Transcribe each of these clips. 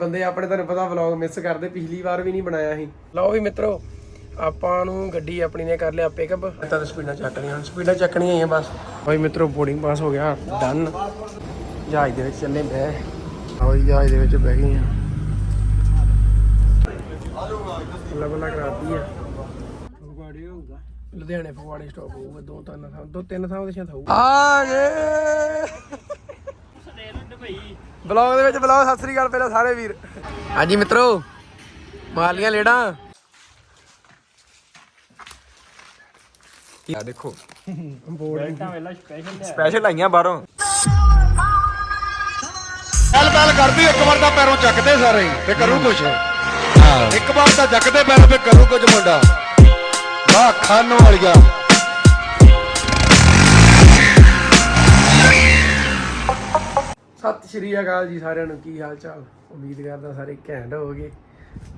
ਬੰਦੇ ਆਪਣੇ ਤੁਹਾਨੂੰ ਪਤਾ ਵਲੌਗ ਮਿਸ ਕਰਦੇ ਪਿਛਲੀ ਵਾਰ ਵੀ ਨਹੀਂ ਬਣਾਇਆ ਸੀ। ਲਓ ਵੀ ਮਿੱਤਰੋ ਆਪਾਂ ਨੂੰ ਗੱਡੀ ਆਪਣੀ ਨੇ ਕਰ ਲਿਆ ਪਿਕਅਪ ਤਾਂ ਸਪੀਡਾਂ ਚੱਕ ਲਈਆਂ ਹੁਣ ਸਪੀਡਾਂ ਚੱਕਣੀਆਂ ਹੀ ਆ ਬਸ। ਭਾਈ ਮਿੱਤਰੋ ਬੋਰਡਿੰਗ ਪਾਸ ਹੋ ਗਿਆ ਡਨ ਜਹਾਜ਼ ਦੇ ਵਿੱਚ ਚੱਲੇ ਬਹਿ। ਆਓ ਜੀ, ਜਹਾਜ਼ ਦੇ ਵਿੱਚ ਬਹਿ ਗਏ ਆ। ਬੱਲਾ ਬੱਲਾ ਕਰਾਤੀ ਆ। ਲੁਧਿਆਣੇ ਫਗਵਾੜੇ ਸਟਾਪ ਹੋਊਗਾ ਦੋ ਤਿੰਨ ਥਾਂ ਦੋ ਤਿੰਨ ਥਾਂ ਦੇ ਸ਼ਾਇਦ ਹੋਊਗਾ। ਆ ਗਏ! ਬਲੌਗ ਦੇ ਵਿੱਚ ਬਲੌਗ ਸਤਿ ਸ੍ਰੀ ਅਕਾਲ ਪਹਿਲਾਂ ਸਾਰੇ ਵੀਰ। ਹਾਂਜੀ ਮਿੱਤਰੋ ਮਾਲੀਆਂ ਲੇੜਾਂ ਆ ਦੇਖੋ। ਬੋਰਡ ਸਪੈਸ਼ਲ ਆਈਆਂ ਬਾਹਰੋਂ। ਚੱਲ ਬੈਲ ਕਰਦੀ ਇੱਕ ਵਾਰ ਤਾਂ ਪੈਰੋਂ ਚੱਕਦੇ ਸਾਰੇ ਹੀ, ਤੇ ਕਰੂ ਕੁਛ। ਇੱਕ ਵਾਰ ਤਾਂ ਚੱਕਦੇ ਪੈਰ ਫੇ ਕਰੂ ਕੁਝ ਮੁੰਡਾ। ਵਾਹ ਖਾਨੋਂ ਵਾਲੀਆ। ਸਤਿ ਸ਼੍ਰੀ ਅਕਾਲ ਜੀ ਸਾਰਿਆਂ ਨੂੰ, ਕੀ ਹਾਲ ਚਾਲ? ਉਮੀਦ ਕਰਦਾ ਸਾਰੇ ਘੈਂਟ ਹੋਵੋਗੇ।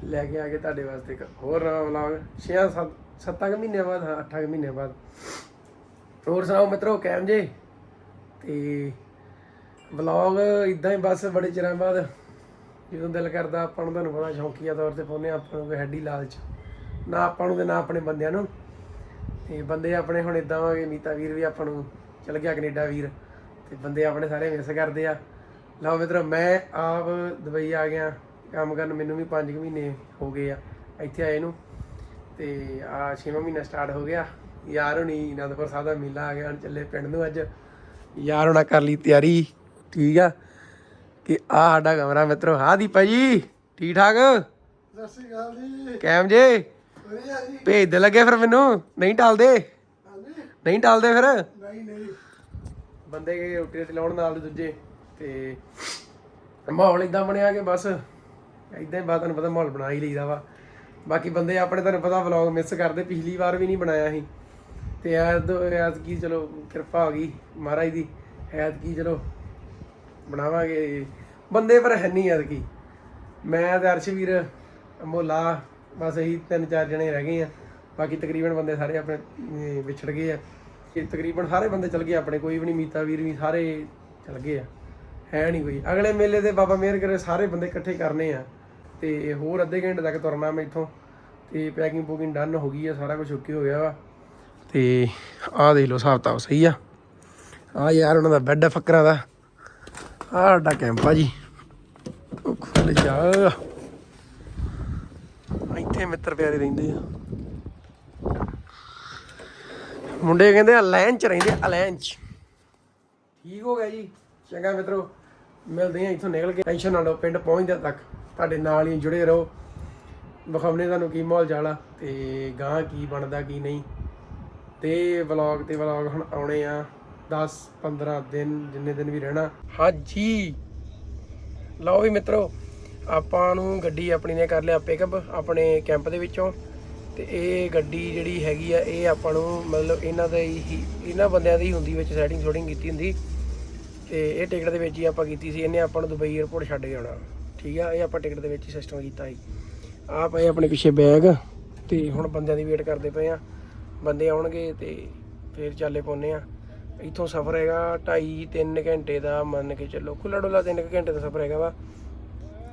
ਲੈ ਕੇ ਆ ਕੇ ਤੁਹਾਡੇ ਵਾਸਤੇ ਇੱਕ ਹੋਰ ਨਵਾਂ ਵਲੌਗ 6 7 7 ਮਹੀਨਿਆਂ ਬਾਅਦ, ਹਾਂ 8 ਮਹੀਨਿਆਂ ਬਾਅਦ। ਹੋਰ ਸੁਣਾਓ ਮਿੱਤਰੋ, ਕੈਮ ਜੇ? ਤੇ ਵਲੌਗ ਇਦਾਂ ਹੀ ਬਸ ਬੜੇ ਚਿਰਾਂ ਬਾਅਦ, ਜਦੋਂ ਦਿਲ ਕਰਦਾ ਆਪਾਂ ਨੂੰ ਤੁਹਾਨੂੰ ਪਤਾ ਸ਼ੌਂਕੀਆ ਤੌਰ ਤੇ ਪਾਉਂਦੇ ਹਾਂ, ਆਪਾਂ ਨੂੰ ਕੋਈ ਹੈਡੀ ਲਾਲਚ। ਨਾ ਆਪਾਂ ਨੂੰ ਤੇ ਨਾ ਆਪਣੇ ਬੰਦਿਆਂ ਨੂੰ। ਤੇ ਬੰਦੇ ਆਪਣੇ ਹੁਣ ਇਦਾਂ ਵਾਂਗੇ, ਮੀਤਾ ਵੀਰ ਵੀ ਆਪਾਂ ਨੂੰ ਚਲ ਗਿਆ ਕੈਨੇਡਾ ਵੀਰ। ਤੇ ਬੰਦੇ ਆਪਣੇ ਸਾਰੇ ਮਿਸ ਕਰਦੇ ਆ। ਲਓ ਮਿੱਤਰੋ ਮੈਂ ਆਪ ਦੁਬਈ ਆ ਗਿਆ। ਕੰਮ ਕਰਨ ਮੈਨੂੰ ਵੀ 5 ਮਹੀਨੇ ਹੋ ਗਏ ਆ ਇੱਥੇ ਆਏ ਨੂੰ। ਤੇ ਆ 6ਵਾਂ ਮਹੀਨਾ ਸਟਾਰਟ ਹੋ ਗਿਆ। ਯਾਰ ਹੁਣੀ ਅਨੰਦਪੁਰ ਸਾਹਿਬ ਦਾ ਮੇਲਾ ਆ ਗਿਆ ਹੁਣ ਚੱਲੇ ਪਿੰਡ ਨੂੰ ਅੱਜ। ਯਾਰ ਹੁਣਾ ਕਰ ਲਈ ਤਿਆਰੀ ਠੀਕ ਆ? ਕਿ ਆ ਸਾਡਾ ਕਮਰਾ ਮਿੱਤਰੋ ਹਾਂ ਦੀਪਾ ਜੀ ਠੀਕ ਠਾਕ ਸਤਿ ਸ਼੍ਰੀ ਅਕਾਲ ਜੀ। ਕੈਮ ਜੇ? ਵਧੀਆ ਜੀ। ਭੇਜ ਦੇ ਲੱਗੇ ਫਿਰ ਮੈਨੂੰ? ਨਹੀਂ ਟਾਲਦੇ? ਨਹੀਂ ਟਾਲਦੇ ਫਿਰ? ਨਹੀਂ ਨਹੀਂ। ਬੰਦੇ ਗਏ ਰੋਟੀ ਤੇ ਲਾਉਣ ਨਾਲ ਦੂਜੇ। ਤੇ ਮਾਹੌਲ ਇਦਾਂ ਬਣਿਆ ਕਿ ਬਸ ਇਦਾਂ ਹੀ ਬਾਤ ਤੁਹਾਨੂੰ ਪਤਾ ਮਾਹੌਲ ਬਣਾ ਹੀ ਲਈਦਾ ਵਾ। ਬਾਕੀ ਬੰਦੇ ਆਪਣੇ ਤੁਹਾਨੂੰ ਪਤਾ ਵਲੌਗ ਮਿਸ ਕਰਦੇ, ਪਿਛਲੀ ਵਾਰ ਵੀ ਨਹੀਂ ਬਣਾਇਆ ਸੀ। ਤੇ ਐਤ ਐਤ ਕੀ ਚਲੋ ਕਿਰਪਾ ਹੋ ਗਈ ਮਹਾਰਾਜ ਦੀ ਐਤ ਕੀ ਚਲੋ ਬਣਾਵਾਂਗੇ। ਬੰਦੇ ਪਰ ਹੈ ਨਹੀਂ ਐਤ ਕੀ ਮੈਂ ਤੇ ਅਰਸ਼ਵੀਰ ਮੋਲਾ ਬਸ ਇਹੀ ਤਿੰਨ ਚਾਰ ਜਣੇ ਰਹਿ ਗਏ ਆ। ਬਾਕੀ ਤਕਰੀਬਨ ਬੰਦੇ ਸਾਰੇ ਆਪਣੇ ਵਿਛੜ ਗਏ ਆ। ਇਹ ਤਕਰੀਬਨ ਸਾਰੇ ਬੰਦੇ ਚਲ ਗਏ, ਆਪਣੇ ਕੋਈ ਵੀ ਨਹੀਂ, ਮੀਤਾ ਵੀਰ ਵੀ ਸਾਰੇ ਚਲ ਗਏ ਆ। ਹੈ ਨਹੀਂ ਕੋਈ। ਅਗਲੇ ਮੇਲੇ ਦੇ ਬਾਬਾ ਮਿਹਰ ਕਰੇ ਸਾਰੇ ਬੰਦੇ ਇਕੱਠੇ ਕਰਨੇ ਆ। ਤੇ ਹੋਰ ਅੱਧੇ ਘੰਟੇ ਤੱਕ ਤੁਰਨਾ ਮੈਂ ਇੱਥੋਂ। ਤੇ ਪੈਕਿੰਗ ਪੂਕਿੰਗ ਡਨ ਹੋ ਗਈ ਆ, ਸਾਰਾ ਕੁਝ ਓਕੇ ਹੋ ਗਿਆ ਵਾ। ਤੇ ਆਹ ਦੇਖ ਲਓ, ਹਿਸਾਬ ਤਾਂ ਸਹੀ ਆ। ਆ ਯਾਰ ਉਹਨਾਂ ਦਾ ਬੈੱਡ ਫੱਕਰਾਂ ਦਾ। ਆਹ ਸਾਡਾ ਕੈਂਪ ਆ ਜੀ। ਉਹ ਖੁੱਲ ਜਾ। ਇੱਥੇ ਮਿੱਤਰ ਪਿਆਰੇ ਰਹਿੰਦੇ ਆ। ਮੁੰਡੇ ਕਹਿੰਦੇ ਅਲੈਂਚ ਚ ਰਹਿੰਦੇ ਅਲੈਂਚ ਠੀਕ ਹੋ ਗਿਆ ਜੀ। ਚੰਗਾ ਮਿੱਤਰੋ। ਮਿਲਦੇ ਆ ਇੱਥੋਂ ਨਿਕਲ ਕੇ ਟੈਨਸ਼ਨ ਨਾ ਲਓ, ਪਿੰਡ ਪਹੁੰਚਦੇ ਤੱਕ ਤੁਹਾਡੇ ਨਾਲ ਹੀ ਜੁੜੇ ਰਹੋ। ਵਿਖਾਉਣੇ ਤੁਹਾਨੂੰ ਕੀ ਮਾਹੌਲ ਚਾਲਾ ਤੇ ਗਾਂ ਕੀ ਬਣਦਾ, ਕੀ ਨਹੀਂ। ਤੇ ਵਲੌਗ ਤੇ ਵਲੌਗ ਹੁਣ ਆਉਣੇ ਆ 10 15 ਦਿਨ ਜਿੰਨੇ ਦਿਨ ਵੀ ਰਹਿਣਾ। ਹਾਂਜੀ। ਲਓ ਵੀ ਮਿੱਤਰੋ, ਆਪਾਂ ਨੂੰ ਗੱਡੀ ਆਪਣੀ ਨੇ ਕਰ ਲਿਆ ਪਿਕਅਪ ਆਪਣੇ ਕੈਂਪ ਦੇ ਵਿੱਚੋਂ। ਤੇ ਇਹ ਗੱਡੀ ਜਿਹੜੀ ਹੈਗੀ ਆ, ਇਹ ਆਪਾਂ ਨੂੰ ਮਤਲਬ ਇਹਨਾਂ ਦੇ ਹੀ, ਇਹਨਾਂ ਬੰਦਿਆਂ ਦੀ ਹੀ ਹੁੰਦੀ ਵਿੱਚ ਸੈਟਿੰਗ ਸ਼ੂਟਿੰਗ ਕੀਤੀ ਹੁੰਦੀ। ਤੇ ਇਹ ਟਿਕਟ ਦੇ ਵਿੱਚ ਹੀ ਆਪਾਂ ਕੀਤੀ ਸੀ, ਇਹਨੇ ਆਪਾਂ ਨੂੰ ਦੁਬਈ 에ਅਰਪੋਰਟ ਛੱਡ ਕੇ ਆਉਣਾ। ਠੀਕ ਆ, ਇਹ ਆਪਾਂ ਟਿਕਟ ਦੇ ਵਿੱਚ ਹੀ ਸਿਸਟਮ ਕੀਤਾ ਸੀ। ਆ ਪਏ ਆਪਣੇ ਪਿੱਛੇ ਬੈਗ ਤੇ ਹੁਣ ਬੰਦਿਆਂ ਦੀ ਵੇਟ ਕਰਦੇ ਪਏ ਆ। ਬੰਦੇ ਆਉਣਗੇ ਤੇ ਫੇਰ ਚੱਲੇ ਪਾਉਨੇ ਆ। ਇੱਥੋਂ ਸਫ਼ਰ ਹੈਗਾ 2.5 3 ਘੰਟੇ ਦਾ, ਮੰਨ ਕੇ ਚੱਲੋ ਖੁੱਲਾ ਡੋਲਾ 3 ਘੰਟੇ ਦਾ ਸਫ਼ਰ ਹੈਗਾ ਵਾ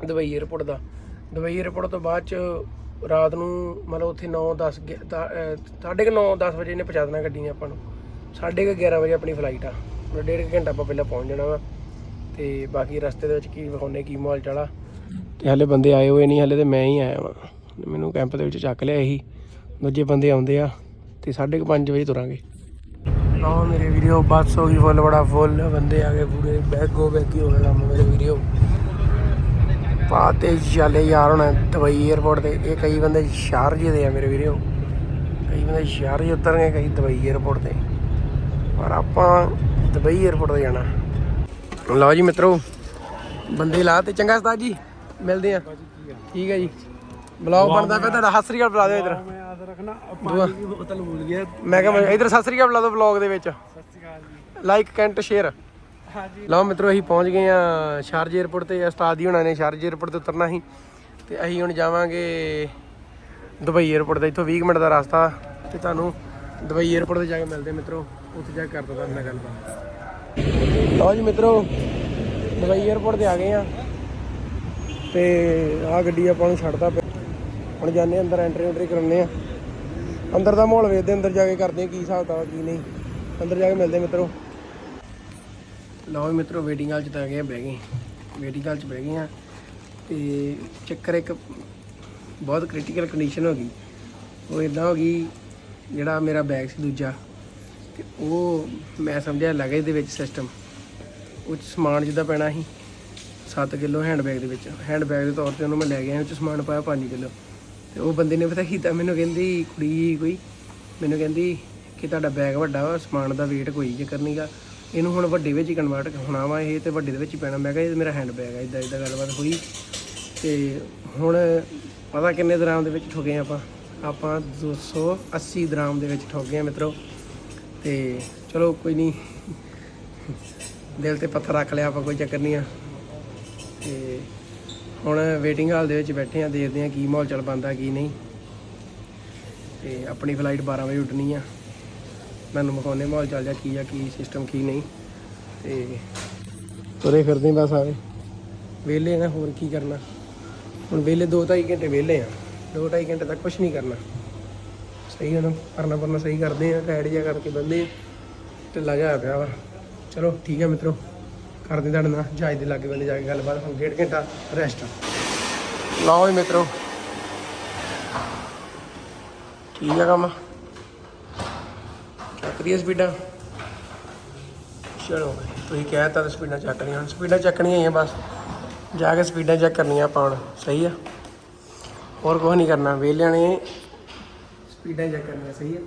ਦੁਬਈ 에ਅਰਪੋਰਟ ਦਾ। ਦੁਬਈ 에ਅਰਪੋਰਟ ਤੋਂ ਬਾਅਦ ਚ ਰਾਤ ਨੂੰ ਮਤਲਬ ਉੱਥੇ 9 10 9:30 ਵਜੇ ਨੇ ਪਹੁੰਚਾ ਦੇਣਾ ਗੱਡੀ ਆਪਾਂ ਨੂੰ। 11:30 ਵਜੇ ਆਪਣੀ ਫਲਾਈਟ ਆ। ਡੇਢ ਕੁ ਘੰਟਾ ਆਪਾਂ ਪਹਿਲਾਂ ਪਹੁੰਚ ਜਾਣਾ ਵਾ। ਤੇ ਬਾਕੀ ਰਸਤੇ ਦੇ ਵਿੱਚ ਕੀ ਵਿਖਾਉਣੇ ਕੀ ਮਾਹੌਲ ਚਾਲਾ ਤੇ ਹਲੇ ਬੰਦੇ ਆਏ ਹੋਏ ਨਹੀਂ, ਹਲੇ ਤੇ ਮੈਂ ਹੀ ਆਇਆ ਵਾਂ। ਮੈਨੂੰ ਕੈਂਪ ਦੇ ਵਿੱਚ ਚੱਕ ਲਿਆ ਇਹੀ। ਦੂਜੇ ਬੰਦੇ ਆਉਂਦੇ ਆ, ਤੇ ਸਾਢੇ ਕੁ ਪੰਜ ਵਜੇ ਤੁਰਾਂਗੇ। ਲਓ ਮੇਰੇ ਵੀਡੀਓ ਬੱਸ ਹੋ ਗਈ ਫੁੱਲ, ਬੜਾ ਫੁੱਲ। ਬੰਦੇ ਆ ਗਏ ਪੂਰੇ ਬੈਗੋ ਬੈਗੀ ਹੋ ਗਿਆ ਕੰਮ ਮੇਰੇ ਵੀਡੀਓ ਪਾਤੇ ਚੱਲੇ ਯਾਰ ਹੁਣ ਦੁਬਈ 에ਅਰਪੋਰਟ ਤੇ। ਇਹ ਕਈ ਬੰਦੇ ਸ਼ਾਰਜੇ ਦੇ ਆ ਮੇਰੇ ਵੀਡੀਓ ਕਈ ਬੰਦੇ ਸ਼ਾਰਜੇ ਉਤਰਨਗੇ ਕਈ ਦੁਬਈ 에ਅਰਪੋਰਟ ਤੇ। ਪਰ ਆਪਾਂ ਦੁਬਈ 에ਅਰਪੋਰਟ ਤੇ ਜਾਣਾ। ਲਓ ਜੀ ਮਿੱਤਰੋ ਬੰਦੇ ਲਾ ਤੇ ਚੰਗਾ ਸਤਾ ਜੀ ਮਿਲਦੇ ਆ ਠੀਕ ਹੈ ਜੀ। ਬਲੌਗ ਬਣਦਾ ਪਿਆ ਤੁਹਾਡਾ ਸਤਿ ਸ੍ਰੀ ਅਕਾਲ ਦਿਓ ਇਧਰ। ਮੈਂ ਕਿਹਾ ਇਧਰ ਸਤਿ ਸ੍ਰੀ ਅਕਾਲ ਦਿਓ ਬਲੌਗ ਦੇ ਵਿੱਚ। ਲਾਈਕ ਕੈਂਟ ਸ਼ੇਅਰ ਲਓ ਮਿੱਤਰੋ ਅਸੀਂ ਪਹੁੰਚ ਗਏ ਆ ਸ਼ਾਰਜ 에ਅਰਪੋਰਟ ਤੇ ਉਸਤਾਦ ਹੀ ਹੁਣਾਂ ਨੇ ਸ਼ਾਰਜ 에ਅਰਪੋਰਟ ਤੇ ਉਤਰਨਾ ਸੀ। ਤੇ ਅਸੀਂ ਹੁਣ ਜਾਵਾਂਗੇ ਦੁਬਈ 에ਅਰਪੋਰਟ ਦਾ ਇੱਥੋਂ 20 ਮਿੰਟ ਦਾ ਰਸਤਾ। ਤੇ ਤੁਹਾਨੂੰ ਦੁਬਈ 에ਅਰਪੋਰਟ ਤੇ ਜਾ ਕੇ ਮਿਲਦੇ ਮਿੱਤਰੋ। ਉੱਥੇ ਜਾ ਕੇ ਕਰਦਾ ਤੁਹਾਡੇ ਨਾਲ ਗੱਲਬਾਤ ਲਓ ਜੀ ਮਿੱਤਰੋ, ਦੁਬਈ 에ਅਰਪੋਰਟ ਤੇ ਆ ਗਏ ਆ ਤੇ ਆਹ ਗੱਡੀ ਆਪਾਂ ਨੂੰ ਛੱਡਦਾ ਹੁਣ ਜਾਂਦੇ ਹਾਂ ਅੰਦਰ ਐਂਟਰੀ ਐਂਟਰੀ ਕਰਾਉਂਦੇ ਆ ਅੰਦਰ ਦਾ ਮਾਹੌਲ ਵੇਖਦੇ ਅੰਦਰ ਜਾ ਕੇ ਕਰਦੇ ਆ ਕੀ ਹਿਸਾਬ ਕਿਤਾਬ ਕੀ ਨਹੀਂ। ਅੰਦਰ ਜਾ ਕੇ ਮਿਲਦੇ ਆ ਮਿੱਤਰੋ। ਲਓ ਵੀ ਮਿੱਤਰੋ ਵੇਟਿੰਗ ਹਾਲ ਚ ਤਾਂ ਗਏ ਬਹਿ ਗਏ ਵੇਟਿੰਗ ਹਾਲ ਚ ਬਹਿ ਗਏ ਆ ਤੇ ਚੱਕਰ ਇੱਕ ਬਹੁਤ ਕ੍ਰਿਟੀਕਲ ਕੰਡੀਸ਼ਨ ਹੋ ਗਈ। ਉਹ ਇਦਾਂ ਹੋ ਗਈ, ਜਿਹੜਾ ਮੇਰਾ ਬੈਗ ਸੀ ਦੂਜਾ। ਤੇ ਉਹ ਮੈਂ ਸਮਝਿਆ ਲਗੇਜ ਦੇ ਵਿੱਚ ਸਿਸਟਮ ਉਹ 'ਚ ਸਮਾਨ ਜਿੱਦਾਂ ਪੈਣਾ ਸੀ 7 ਕਿਲੋ ਹੈਂਡਬੈਗ ਦੇ ਵਿੱਚ। ਹੈਂਡਬੈਗ ਦੇ ਤੌਰ ਤੇ ਉਹਨੂੰ ਮੈਂ ਲੈ ਗਿਆ ਉਹ 'ਚ ਸਮਾਨ ਪਾਇਆ 5 ਕਿਲੋ। ਤੇ ਉਹ ਬੰਦੇ ਨੇ ਪਤਾ ਕੀਤਾ, ਮੈਨੂੰ ਕਹਿੰਦੀ, ਕੁੜੀ ਕੋਈ, ਮੈਨੂੰ ਕਹਿੰਦੀ ਕਿ ਤੁਹਾਡਾ ਬੈਗ ਵੱਡਾ ਵਾ, ਸਮਾਨ ਦਾ weight ਕੋਈ ਜ਼ਿਕਰ ਨਹੀਂਗਾ ਇਹਨੂੰ ਹੁਣ ਵੱਡੇ ਵਿੱਚ ਹੀ ਕਨਵਰਟ ਹੋਣਾ ਵਾ ਇਹ ਤੇ ਵੱਡੇ ਦੇ ਵਿੱਚ ਹੀ ਪੈਣਾ। ਮੈਂ ਕਿਹਾ, ਇਹ ਮੇਰਾ ਹੈਂਡਬੈਗ ਆ ਇਦਾਂ ਇਦਾਂ ਗੱਲਬਾਤ ਹੋਈ। ਤੇ ਹੁਣ ਪਤਾ ਕਿੰਨੇ ਦਰਾਮ ਦੇ ਵਿੱਚ ਠੋਕੇ ਆਪਾਂ? ਆਪਾਂ 280 ਦਰਾਮ ਦੇ ਵਿੱਚ ਠੋਕ ਗਏ ਆ ਮਿੱਤਰੋ। ਤੇ ਚਲੋ ਕੋਈ ਨਹੀਂ। ਦਿਲ ਤੇ ਪੱਥਰ ਰੱਖ ਲਿਆ ਆਪਾਂ, ਕੋਈ ਚੱਕਰ ਨਹੀਂ ਆ। ਤੇ ਹੁਣ ਵੇਟਿੰਗ ਹਾਲ ਦੇ ਵਿੱਚ ਬੈਠੇ ਆ, ਦੇਖਦੇ ਆ ਕੀ ਮਾਹੌਲ ਚੱਲ ਪਾਉਂਦਾ ਕੀ ਨਹੀਂ। ਤੇ ਆਪਣੀ ਫਲਾਈਟ 12 ਵਜੇ ਉੱਡਣੀ ਆ। ਮੈਨੂੰ ਮਖਾਉਣੇ ਮਾਹੌਲ ਚੱਲ ਜਾ ਕੀ ਆ, ਕੀ ਸਿਸਟਮ ਕੀ ਨਹੀਂ। ਤੇ ਤੁਰੇ ਫਿਰਦੇ ਬਸ ਆਵੇ ਵਿਹਲੇ ਨਾ, ਹੋਰ ਕੀ ਕਰਨਾ। ਹੁਣ ਵਿਹਲੇ 2-2.5 ਘੰਟੇ ਵਿਹਲੇ ਆ। 2-2.5 ਘੰਟੇ ਤੱਕ ਕੁਝ ਨਹੀਂ ਕਰਨਾ। ਸਹੀ ਹੈ ਨਾ ਕਰਨਾ ਪਰਨਾ ਸਹੀ ਕਰਦੇ ਆ ਟਾਇਰ ਜਿਹਾ ਕਰਕੇ ਬੰਦੇ ਢਿੱਲਾ ਜਿਹਾ ਹੋਇਆ ਪਿਆ ਵਾ। ਚਲੋ, ਠੀਕ ਹੈ ਮਿੱਤਰੋ, ਕਰਦੇ ਤੁਹਾਡੇ ਨਾਲ, ਜਹਾਜ਼ ਦੇ ਲਾਗੇ ਬੰਦੇ ਜਾ ਕੇ ਗੱਲਬਾਤ, ਹੁਣ ਡੇਢ ਘੰਟਾ ਰੈਸਟ ਲਓ ਜੀ ਮਿੱਤਰੋ। ਠੀਕ ਆ ਕੰਮ। ਚੱਕ ਸਪੀਡਾਂ। ਚਲੋ, ਤੁਸੀਂ ਕਹਿਤਾ ਤਾਂ ਸਪੀਡਾਂ ਚੱਕਣੀਆਂ ਹੁਣ, ਸਪੀਡਾਂ ਚੱਕਣੀਆਂ ਹੀ ਆ ਬਸ। ਜਾ ਕੇ ਸਪੀਡਾਂ ਚੈੱਕ ਕਰਨੀਆਂ ਆਪਾਂ ਹੁਣ, ਸਹੀ ਆ? ਹੋਰ ਕੁਝ ਨਹੀਂ ਕਰਨਾ ਵਿਹਲਿਆਂ ਨੇ ਸਪੀਡਾਂ ਚੈੱਕ ਕਰਨੀਆਂ, ਸਹੀ ਆ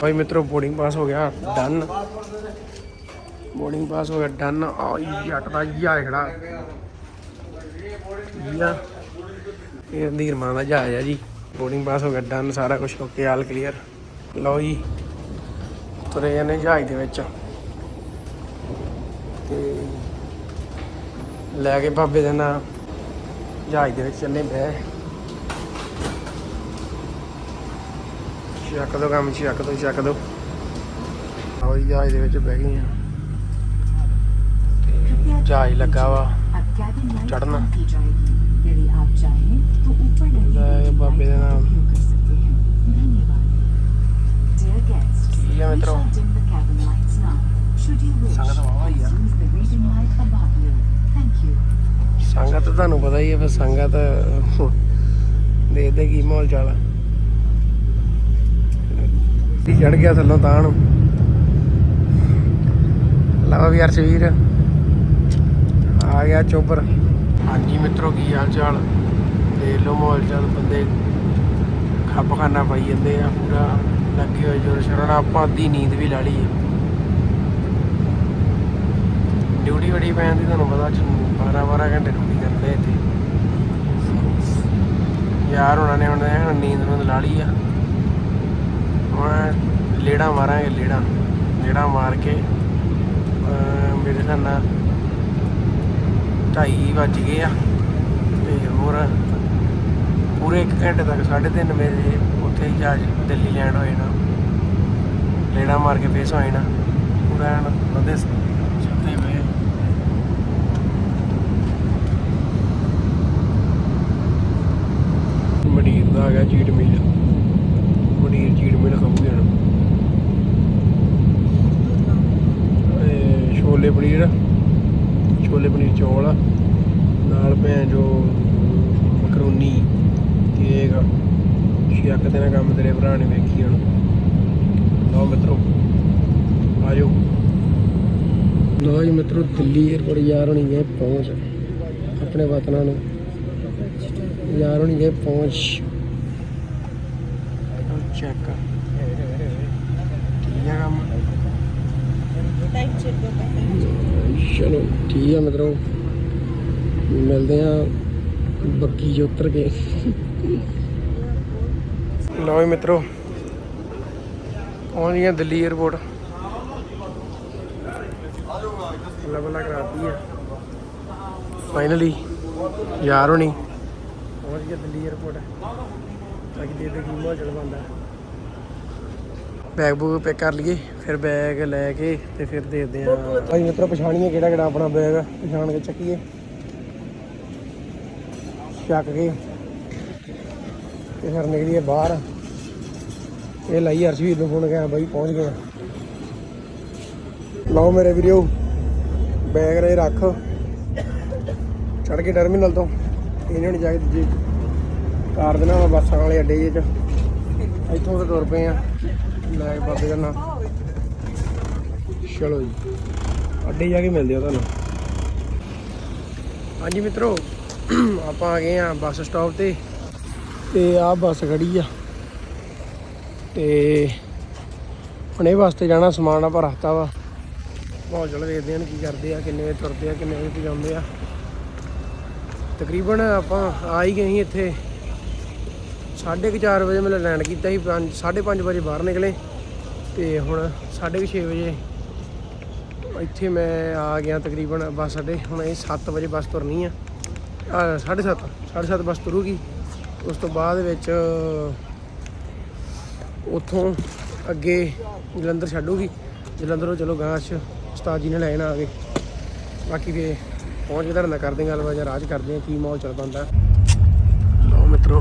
ਭਾਈ ਮਿੱਤਰੋ ਬੋਰਡਿੰਗ ਪਾਸ ਹੋ ਗਿਆ ਡਨ ਬੋਰਡਿੰਗ ਪਾਸ ਹੋ ਗਿਆ ਡਨ ਆ ਜੱਟ ਦਾ ਜਹਾਜ਼ ਖੜਾ। ਯਾ ਇਹ ਨੀਰਮਾਂ ਦਾ ਜਹਾਜ਼ ਆ ਜੀ। ਬੋਰਡਿੰਗ ਪਾਸ ਹੋ ਗਿਆ ਡਨ ਸਾਰਾ ਕੁਝ ਓਕੇ ਆਲ ਕਲੀਅਰ ਲਓ ਜੀ, ਤੁਰੇ ਜਾਂਦੇ ਜਹਾਜ਼ ਦੇ ਵਿੱਚ। ਤੇ ਲੈ ਕੇ ਬਾਬੇ ਦੇ ਨਾਲ ਜਹਾਜ਼ ਦੇ ਵਿੱਚ ਚੱਲੇ ਬਹਿ। ਚੱਕ ਦੋ, ਕੰਮ ਚੱਕ ਦੋ ਚੱਕ ਦੋ। ਹਵਾਈ ਜਹਾਜ਼ ਦੇ ਵਿੱਚ ਬਹਿ ਗਈ ਆ। ਜਹਾਜ਼ ਲੱਗਾ ਵਾ ਚੜਨਾ ਬਾਬੇ ਦੇ ਨਾਮ। ਸੰਗਤ ਤੁਹਾਨੂੰ ਪਤਾ ਹੀ ਹੈ ਫਿਰ ਸੰਗਤ ਦੇਖਦੇ ਕੀ ਮਾਹੌਲ ਚਾਲ ਚੜ ਗਿਆ ਥੱਲੋਂ ਤਾਂ ਨੂੰ। ਲਓ ਵੀ ਅਰਸ਼ਵੀਰ ਆ ਗਿਆ ਚੋਪਰ। ਹਾਂਜੀ ਮਿੱਤਰੋ, ਕੀ ਹਾਲ ਚਾਲ ਦੇਖ ਲਓ ਮਾਹੌਲ ਚਾਲ, ਬੰਦੇ ਖੱਪ ਖਾਨਾ ਪਾਈ ਜਾਂਦੇ ਆ, ਪੂਰਾ ਲੱਗੇ ਹੋਏ ਜੋਰ ਸ਼ੋਰ ਆਪਾਂ ਅੱਧੀ ਨੀਂਦ ਵੀ ਲਾ ਲਈ ਹੈ ਡਿਊਟੀ ਬੜੀ ਪੈ ਜਾਂਦੀ ਤੁਹਾਨੂੰ ਪਤਾ 12 12 ਘੰਟੇ ਡਿਊਟੀ ਕਰਦੇ ਇੱਥੇ। ਯਾਰ, ਉਹਨਾਂ ਨੇ ਹੁਣ ਨੀਂਦ ਨੂੰ ਲਾ ਲਈ ਆ। ਲੇੜਾ ਮਾਰਾਂਗੇ, ਲੇੜਾ। ਲੇੜਾ ਮਾਰ ਕੇ ਮੇਰੇ ਹਿਸਾਬ ਨਾਲ ਢਾਈ ਵੱਜ ਗਏ ਆ। ਤੇ ਹੋਰ ਪੂਰੇ 1 ਘੰਟੇ ਤੱਕ 3:30 ਵਜੇ ਉੱਥੇ ਹੀ ਜਹਾਜ਼ ਦਿੱਲੀ ਲੈਂਡ ਹੋਏ ਨਾ। ਲੇੜਾ ਮਾਰ ਕੇ ਫੇਸ ਹੋਏ ਨਾ ਪੂਰਾ ਉਹਦੇ ਬੰਦੇ ਸੁੱਤੇ ਪਏ ਆ। ਮਡੀਰ ਦਾ ਆ ਗਿਆ ਜੀਟ ਮਿਲ ਮਡੀਰ ਜੀਟ ਮਿਲ ਖਾਊਗੇ ਹੁਣ ਇਹ ਛੋਲੇ ਪਨੀਰ ਛੋਲੇ ਪਨੀਰ ਚੌਲ ਆ, ਨਾਲ ਭੈਣ ਜੋ ਮਕਰੋਨੀ ਕੇਕ ਸ਼ੱਕ ਦੇ ਨਾਲ ਕੰਮ ਤੇਰੇ ਭਰਾ ਨੇ ਵੇਖੀ ਹੁਣ ਲਓ ਮਿੱਤਰੋ ਆਜੋ ਲਓ ਜੀ ਮਿੱਤਰੋ ਦਿੱਲੀ 에ਅਰਪੋਰਟ ਯਾਰ ਹੋਣੀ ਗਏ ਪਹੁੰਚ। ਆਪਣੇ ਵਤਨਾਂ ਨੂੰ। ਯਾਰ ਹੋਣੀ ਗਏ ਪਹੁੰਚ। ਚੈੱਕ ਕੰਮ? ਚਲੋ ਠੀਕ ਹੈ ਮਿੱਤਰੋ। ਮਿਲਦੇ ਆ ਬੱਗੀ 'ਚ ਉਤਰ ਕੇ। ਲਓ ਜੀ ਮਿੱਤਰੋ ਪਹੁੰਚ ਗਏ ਦਿੱਲੀ 에ਅਰਪੋਰਟ ਬੱਲਾ ਬੱਲਾ ਕਰਾਤੀ ਹੈ ਫਾਈਨਲੀ ਯਾਰ ਹੋਣੀ। ਪਹੁੰਚ ਗਏ ਦਿੱਲੀ 에ਅਰਪੋਰਟ ਅੱਜ ਦੇ ਦੇ ਕੀ ਮਾਹੌਲ ਬੰਦਾ ਬੈਗ ਬੂਗ ਪੈਕ ਕਰ ਲਈਏ ਫਿਰ ਬੈਗ ਲੈ ਕੇ ਤੇ ਫਿਰ ਦੇਖਦੇ ਆ। ਭਾਈ ਮਿੱਤਰੋ ਪਛਾਣੀਏ ਕਿਹੜਾ ਕਿਹੜਾ ਆਪਣਾ ਬੈਗ ਆ, ਪਛਾਣ ਕੇ ਚੱਕੀਏ। ਚੱਕ ਕੇ। ਤੇ ਫਿਰ ਨਿਕਲੀਏ ਬਾਹਰ। ਇਹ ਲਈ ਹਰਸ਼ਵੀਰ ਨੂੰ ਫੋਨ ਗਿਆ ਬਾਈ ਪਹੁੰਚ ਗਏ। ਆ। ਲਓ ਮੇਰੇ ਵੀਡੀਓ ਬੈਗ ਰੇ ਰੱਖ। ਚੜ ਕੇ ਟਰਮੀਨਲ ਤੋਂ। ਇਹਨੇ ਨੇ ਜਾ ਕੇ ਦੂਜੀ ਕਾਰ ਦੇ ਨਾਲ ਬੱਸਾਂ ਵਾਲੇ ਅੱਡੇ ਜੇ ਚ। ਇੱਥੋਂ ਤੇ ਤੁਰ ਪਏ ਆ। ਲੈ ਕੇ ਬਾਬੇ ਦਾ ਨਾਂ। ਚਲੋ ਜੀ। ਅੱਡੇ ਜਾ ਕੇ ਮਿਲਦੇ ਆ ਤੁਹਾਨੂੰ। ਹਾਂਜੀ ਮਿੱਤਰੋ, ਆਪਾਂ ਆ ਗਏ ਆ ਬੱਸ ਸਟਾਪ ਤੇ। ਤੇ ਆਹ ਬੱਸ ਖੜੀ ਆ। ਤੇ ਹੁਣ ਵਾਸਤੇ ਜਾਣਾ ਸਮਾਨ ਆਪਾਂ ਰੱਖਤਾ ਵਾ। ਮਾਹੌਲ ਵੇਖਦੇ ਹਨ ਕੀ ਕਰਦੇ ਆ, ਕਿੰਨੇ ਵਜੇ ਤੁਰਦੇ ਆ, ਕਿੰਨੇ ਵਜੇ ਪਹੁੰਚਾਉਂਦੇ ਆ। ਤਕਰੀਬਨ ਆਪਾਂ ਆ ਹੀ ਗਏ ਸੀ ਇੱਥੇ। 4:30 ਵਜੇ ਮੈਂ ਲੈਂਡ ਕੀਤਾ ਸੀ 5:30 ਵਜੇ ਬਾਹਰ ਨਿਕਲੇ। ਤੇ ਹੁਣ 6:30 ਵਜੇ ਇੱਥੇ ਮੈਂ ਆ ਗਿਆ ਤਕਰੀਬਨ ਬੱਸ ਸਾਡੇ ਹੁਣ ਇਹ 7 ਵਜੇ ਬੱਸ ਤੁਰਨੀ ਆ। 7:30 7:30 ਬੱਸ ਤੁਰੂਗੀ। ਉਸ ਤੋਂ ਬਾਅਦ ਵਿੱਚ ਉੱਥੋਂ ਅੱਗੇ ਜਲੰਧਰ ਛੱਡੂਗੀ। ਜਲੰਧਰੋਂ ਚਲੋ ਗਾਂ ਉਸਤਾਦ ਜੀ ਨੇ ਲੈਣ ਆ ਗਏ ਬਾਕੀ ਫੇ ਪਹੁੰਚ ਕੇ ਧਰਨਾ ਕਰਦੇ ਗੱਲਬਾਤ ਜਾਂ ਰਾਜ ਕਰਦੇ ਆ ਕੀ ਮਾਹੌਲ ਚੱਲ ਪੈਂਦਾ ਲਓ ਮਿੱਤਰੋ,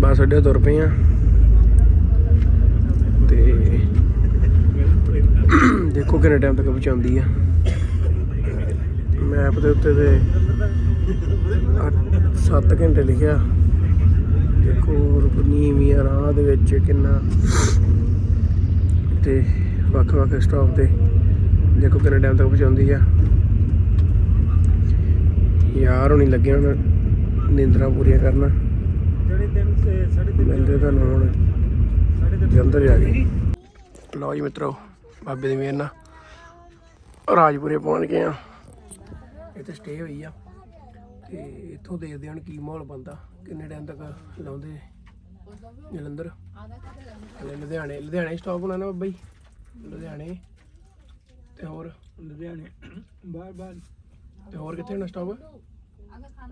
ਬੱਸ ਅੱਡੇ ਤੁਰ ਪਏ ਆ ਤੇ ਦੇਖੋ ਕਿੰਨੇ ਟਾਈਮ ਤੱਕ ਪਹੁੰਚਾਉਂਦੀ ਆ। ਮੈਪ ਦੇ ਉੱਤੇ ਤੇ 7 ਘੰਟੇ ਲਿਖਿਆ। ਦੇਖੋ ਨੀਵੀਂ ਰਾਹ ਦੇ ਵਿੱਚ ਕਿੰਨਾ। ਤੇ ਵੱਖ-ਵੱਖ ਸਟਾਪ ਤੇ ਦੇਖੋ ਕਿੰਨੇ ਟਾਈਮ ਤੱਕ ਪਹੁੰਚਾਉਂਦੀ ਆ। ਯਾਰ ਹੁਣੀ ਲੱਗੇ ਹੁਣ ਨਿੰਦਰਾ ਪੂਰੀਆਂ ਕਰਨਾ। ਮਿਲਦੇ ਤੁਹਾਨੂੰ ਹੁਣ। ਜਲੰਧਰ ਜਾ ਕੇ। ਲਓ ਜੀ ਮਿੱਤਰੋ ਬਾਬੇ ਦੀ ਮਿਹਰ ਨਾਲ ਰਾਜਪੁਰੇ ਪਹੁੰਚ ਗਏ ਆ। ਇੱਥੇ ਸਟੇ ਹੋਈ ਆ। ਤੇ ਇੱਥੋਂ ਦੇਖਦੇ ਹਾਂ ਕੀ ਮਾਹੌਲ ਬੰਦਾ ਕਿੰਨੇ ਟਾਈਮ ਤੱਕ ਲਾਉਂਦੇ ਜਲੰਧਰ? ਲੁਧਿਆਣੇ ਲੁਧਿਆਣੇ ਸਟਾਪ ਹੋਣਾ ਨਾ ਬਾਬਾ ਜੀ? ਲੁਧਿਆਣੇ। ਤੇ ਹੋਰ? ਲੁਧਿਆਣੇ। ਬਾਹਰ ਬਾਹਰ। ਤੇ ਹੋਰ ਕਿੱਥੇ ਹੋਣਾ ਸਟਾਪ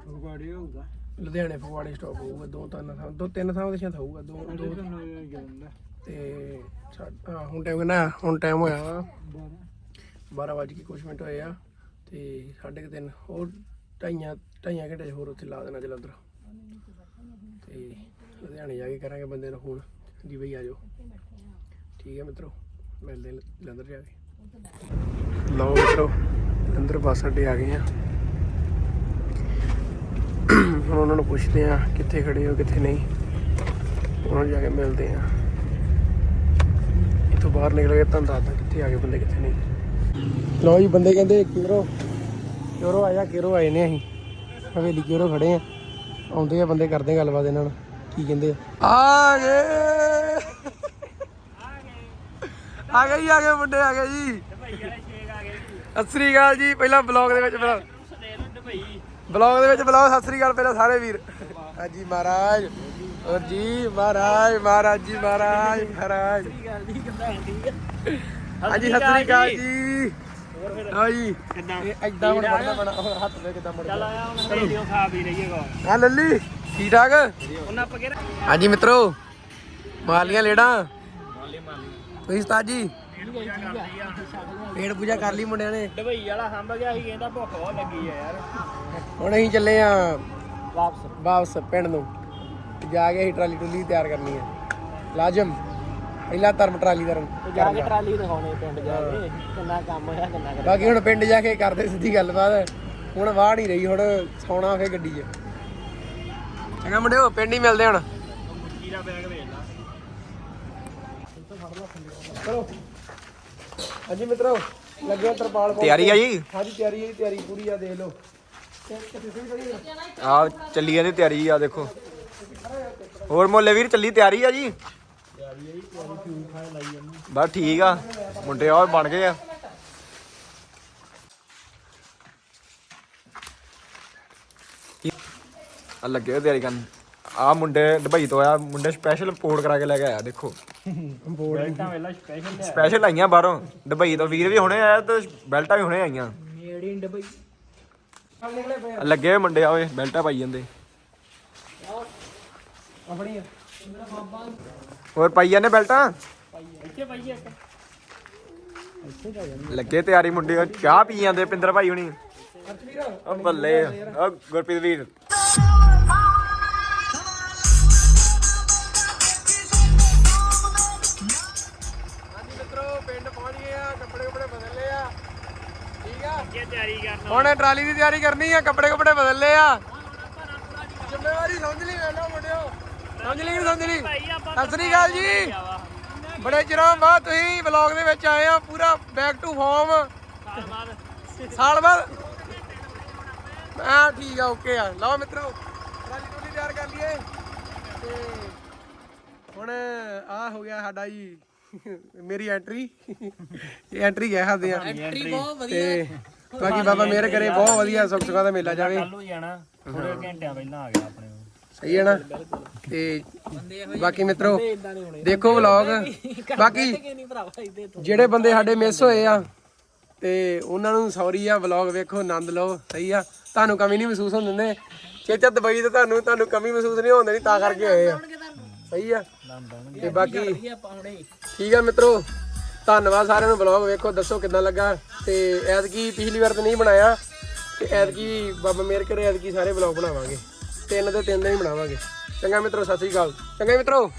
ਫਗਵਾੜੇ ਹੋਊਗਾ। ਲੁਧਿਆਣੇ ਫਗਵਾੜੇ ਸਟਾਪ ਹੋਊਗਾ ਦੋ ਤਿੰਨ ਥਾਂ ਦੋ ਤਿੰਨ ਥਾਂ ਦੇ ਸ਼ਾਇਦ ਹੋਊਗਾ ਦੋ ਦੋ ਤੇ ਸਾ- ਹਾਂ, ਹੁਣ ਟਾਈਮ ਨਾ ਹੁਣ ਟਾਈਮ ਹੋਇਆ। 12 ਵਜੇ ਕੇ ਕੁਝ ਮਿੰਟ ਹੋਏ ਆ ਤੇ ਸਾਢੇ ਕੁ ਤਿੰਨ ਹੋਰ ਢਾਈਆਂ ਢਾਈਆਂ ਘੰਟੇ ਹੋਰ ਉੱਥੇ ਲਾ ਦੇਣਾ ਜਲੰਧਰ। ਤੇ ਲੁਧਿਆਣੇ ਜਾ ਕੇ ਕਰਾਂਗੇ ਬੰਦੇ ਨੂੰ ਫੋਨ ਜੀ ਬਈ ਆ ਜਾਓ। ਠੀਕ ਹੈ ਮਿੱਤਰੋ ਮਿਲਦੇ ਹਾਂ ਜਲੰਧਰ ਜਾ ਕੇ। ਲਓ ਮਿੱਤਰੋ ਜਲੰਧਰ ਬੱਸ ਅੱਡੇ ਆ ਗਏ ਆ ਹੁਣ ਉਹਨਾਂ ਨੂੰ ਪੁੱਛਦੇ ਆ ਕਿੱਥੇ ਖੜੇ ਹੋ, ਕਿੱਥੇ ਨਹੀਂ। ਉਹਨਾਂ ਨੂੰ ਜਾ ਕੇ ਮਿਲਦੇ ਆ ਇੱਥੋਂ ਬਾਹਰ ਨਿਕਲ ਕੇ ਤੁਹਾਨੂੰ ਦੱਸਦਾ ਕਿੱਥੇ ਆ ਗਏ ਬੰਦੇ, ਕਿੱਥੇ ਨਹੀਂ। ਲਓ ਜੀ, ਬੰਦੇ ਕਹਿੰਦੇ ਕਿਰੋ ਕਿਰੋ ਆਇਆ ਕਿਰੋ ਆਏ ਨੇ ਅਸੀਂ। ਹਵੇਲੀ ਕਿਰੋ ਖੜੇ ਆ। ਆਉਂਦੇ ਆ ਬੰਦੇ, ਕਰਦੇ ਗੱਲਬਾਤ ਇਹਨਾਂ ਨਾਲ। ਕੀ ਕਹਿੰਦੇ ਆ? ਆ ਗਏ! ਆ ਗਏ ਜੀ ਆ ਗਏ ਮੁੰਡੇ ਆ ਗਏ ਜੀ। ਸਤਿ ਸ੍ਰੀ ਅਕਾਲ ਜੀ ਪਹਿਲਾਂ ਬਲੌਗ ਦੇ ਵਿੱਚ ਬਲੌਗ ਬਲੌਗ ਦੇ ਵਿੱਚ ਬੁਲਾਓ ਸਤਿ ਸ੍ਰੀ ਅਕਾਲ ਪਹਿਲਾਂ ਸਾਰੇ ਵੀਰ। ਹਾਂਜੀ ਮਹਾਰਾਜ। ਹੋਰ ਜੀ ਮਹਾਰਾਜ ਮਹਾਰਾਜ ਜੀ ਮਹਾਰਾਜ ਮਹਾਰਾਜ। ਹਾਂਜੀ ਸਤਿ ਸ੍ਰੀ ਅਕਾਲ ਜੀ। ਹਾਂ ਜੀ ਇਹ ਐਦਾਂ ਹੁਣ ਹੱਥ ਵੇ ਕਿਦਾਂ ਮੁੜ ਚੱਲ ਆਇਆ ਹੁਣ ਰੇਡੀਓ ਖਾ ਵੀ ਰਹੀਏਗਾ ਹਾਂ ਲੱਲੀ ਠੀਕ ਠਾਕ? ਉਹਨਾਂ ਪਗੇ ਹਾਂਜੀ ਮਿੱਤਰੋ ਮਾਲੀਆਂ ਲੇੜਾਂ। ਤੁਸੀਂ ਉਸਤਾਦ ਜੀ ਪੇੜ ਪੂਜਾ ਕਰ ਲਈ ਮੁੰਡਿਆਂ ਨੇ। ਦੁਬਈ ਵਾਲਾ ਹੰਬ ਗਿਆ ਸੀ ਕਹਿੰਦਾ ਭੁੱਖ ਬਹੁਤ ਲੱਗੀ ਆ ਯਾਰ। ਹੁਣ ਅਸੀਂ ਚੱਲੇ ਆ ਵਾਪਸ। ਵਾਪਸ ਪਿੰਡ ਨੂੰ। ਜਾ ਕੇ ਅਸੀਂ ਟਰਾਲੀ ਟੁੱਲੀ ਤਿਆਰ ਕਰਨੀ ਹੈ ਲਾਜ਼ਮ ਪਹਿਲਾ ਧਰਮ ਟਰਾਲੀ ਦਾ ਜਾ ਕੇ ਟਰਾਲੀ ਦਿਖਾਉਣੇ ਪਿੰਡ ਜਾ ਕੇ। ਕਿੰਨਾ ਕੰਮ ਹੋਇਆ ਕਿੰਨਾ ਕਰ ਬਾਕੀ ਹੁਣ ਪਿੰਡ ਜਾ ਕੇ ਕਰਦੇ ਸਿੱਧੀ ਗੱਲਬਾਤ। ਹੁਣ ਵਾਹ ਨਹੀਂ ਰਹੀ ਹੁਣ ਸੌਣਾ ਫੇ ਗੱਡੀ 'ਚ। ਚੰਗਾ ਮੁੰਡਿਓ ਪਿੰਡ ਹੀ ਮਿਲਦੇ ਹੁਣ। ਕੀਰਾ ਬੈਗ ਵੇਚ ਲਾ। ਚਲੋ। ਹਾਂਜੀ ਮਿੱਤਰੋ ਲੱਗਿਆ ਤਰਪਾਲ ਪਾਉਣ ਤਿਆਰੀ ਆ ਜੀ? ਹਾਂਜੀ ਤਿਆਰੀ ਹੈ ਜੀ, ਤਿਆਰੀ ਪੂਰੀ ਆ ਦੇਖ ਲਓ। ਆ ਚੱਲੀ ਜਾਂਦੀ ਤਿਆਰੀ ਆ ਦੇਖੋ। ਹੋਰ ਮੋਲੇ ਵੀਰ ਚੱਲੀ ਤਿਆਰੀ ਆ ਜੀ? ਬਸ ਠੀਕ ਆ ਮੁੰਡੇ ਆ ਬਣ ਗਏ ਆ। ਆ ਲੱਗੇ ਤਿਆਰੀ ਕਰਨ। ਆ ਮੁੰਡੇ ਦੁਬਈ ਤੋਂ ਆਇਆ ਮੁੰਡੇ ਸਪੈਸ਼ਲ ਪੋਰਟ ਕਰਾ ਕੇ ਲੈ ਕੇ ਆਇਆ ਦੇਖੋ। ਸਪੈਸ਼ਲ ਆਈਆਂ ਬਾਹਰੋਂ ਦੁਬਈ ਤੋਂ। ਵੀਰ ਵੀ ਹੁਣੇ ਆਇਆ ਤੇ ਬੈਲਟਾਂ ਵੀ ਹੁਣੇ ਆਈਆਂ। ਲੱਗੇ ਹੋਏ ਮੁੰਡੇ ਆ ਓਏ ਬੈਲਟਾਂ ਪਾਈ ਜਾਂਦੇ। ਆਪਣੀ। ਹੋਰ ਪਾਈ ਜਾਂਦੇ ਬੈਲਟਾਂ? ਲੱਗੇ ਤਿਆਰੀ ਮੁੰਡੇ ਉਹ ਚਾਹ ਪੀ ਜਾਂਦੇ ਪਿੰਦਰ ਭਾਈ ਹੁਣੀ। ਉਹ ਬੱਲੇ ਆ। ਉਹ ਗੁਰਪ੍ਰੀਤ ਵੀਰ। ਹੁਣ ਟਰਾਲੀ ਦੀ ਤਿਆਰੀ ਕਰਨੀ ਆ ਕੱਪੜੇ ਕੁਪੜੇ ਬਦਲ ਲਏ ਆ। ਜ਼ਿੰਮੇਵਾਰੀ ਸਮਝ ਲਈ ਵੇਲੋ ਮੁੰਡਿਓ। ਸਮਝ ਲਈ ਸਮਝ ਲਈ? ਸਤਿ ਸ੍ਰੀ ਅਕਾਲ ਜੀ। ਬੜੇ ਚਿਰਾਂ ਬਾਅਦ ਤੁਸੀਂ ਵਲੌਗ ਦੇ ਵਿੱਚ ਆਏ ਆ ਪੂਰਾ ਬੈਕ ਟੂ ਹੋਮ ਸਾਲ ਬਾਅਦ? ਹਾਂ ਠੀਕ ਆ ਓਕੇ ਆ। ਲਓ ਮਿੱਤਰੋ ਟਰਾਲੀ ਟੋਲੀ ਤਿਆਰ ਕਰ ਲਈਏ। ਤੇ ਹੁਣ ਆ ਹੋ ਗਿਆ ਸਾਡਾ ਜੀ ਮੇਰੀ ਐਂਟਰੀ ਇਹ ਐਂਟਰੀ ਕਹਿ ਸਕਦੇ ਆ। ਐਂਟਰੀ ਬਹੁਤ ਵਧੀਆ। ਬਾਕੀ ਬਾਬਾ ਮਿਹਰ ਕਰੇ ਬਹੁਤ ਵਧੀਆ ਸੁੱਖ ਸੁਖਾਂ ਦਾ ਮੇਲਾ ਜਾਵੇ। ਕੱਲ ਨੂੰ ਜਾਣਾ ਥੋੜੇ ਘੰਟਿਆਂ ਪਹਿਲਾਂ ਆ ਗਿਆ ਆਪਣੇ ਕੋਲ। ਸਹੀ ਹੈ ਨਾ? ਤੇ ਬਾਕੀ ਮਿੱਤਰੋ ਦੇਖੋ ਵਲੌਗ ਬਾਕੀ ਜਿਹੜੇ ਬੰਦੇ ਸਾਡੇ ਮਿਸ ਹੋਏ ਆ ਤੇ ਉਹਨਾਂ ਨੂੰ ਸੌਰੀ ਆ ਵਲੌਗ ਵੇਖੋ ਆਨੰਦ ਲਓ ਸਹੀ ਆ। ਤੁਹਾਨੂੰ ਕਮੀ ਨਹੀਂ ਮਹਿਸੂਸ ਹੋਣ ਦਿੰਦੇ। ਚੇਚਾ ਦੁਬਈ ਤੇ ਤੁਹਾਨੂੰ ਤੁਹਾਨੂੰ ਕਮੀ ਮਹਿਸੂਸ ਨਹੀਂ ਹੋਣ ਦੇਣੀ ਤਾਂ ਕਰਕੇ ਆਏ ਆ। ਸਹੀ ਆ। ਤੇ ਬਾਕੀ ਠੀਕ ਆ ਮਿੱਤਰੋ। ਧੰਨਵਾਦ ਸਾਰਿਆਂ ਨੂੰ ਵਲੌਗ ਵੇਖੋ, ਦੱਸੋ ਕਿੱਦਾਂ ਲੱਗਾ। ਤੇ ਐਤਕੀ ਪਿਛਲੀ ਵਾਰ ਤਾਂ ਨਹੀਂ ਬਣਾਇਆ, ਤੇ ਐਤਕੀ ਬਾਬਾ ਮੇਰ ਕਰੇ ਐਤਕੀ ਸਾਰੇ ਵਲੌਗ ਬਣਾਵਾਂਗੇ। ਤਿੰਨ ਦੇ ਤਿੰਨ ਦਿਨ ਹੀ ਬਣਾਵਾਂਗੇ। ਚੰਗਾ ਮਿੱਤਰੋ, ਸਤਿ ਸ੍ਰੀ ਅਕਾਲ। ਚੰਗਾ ਮਿੱਤਰੋ।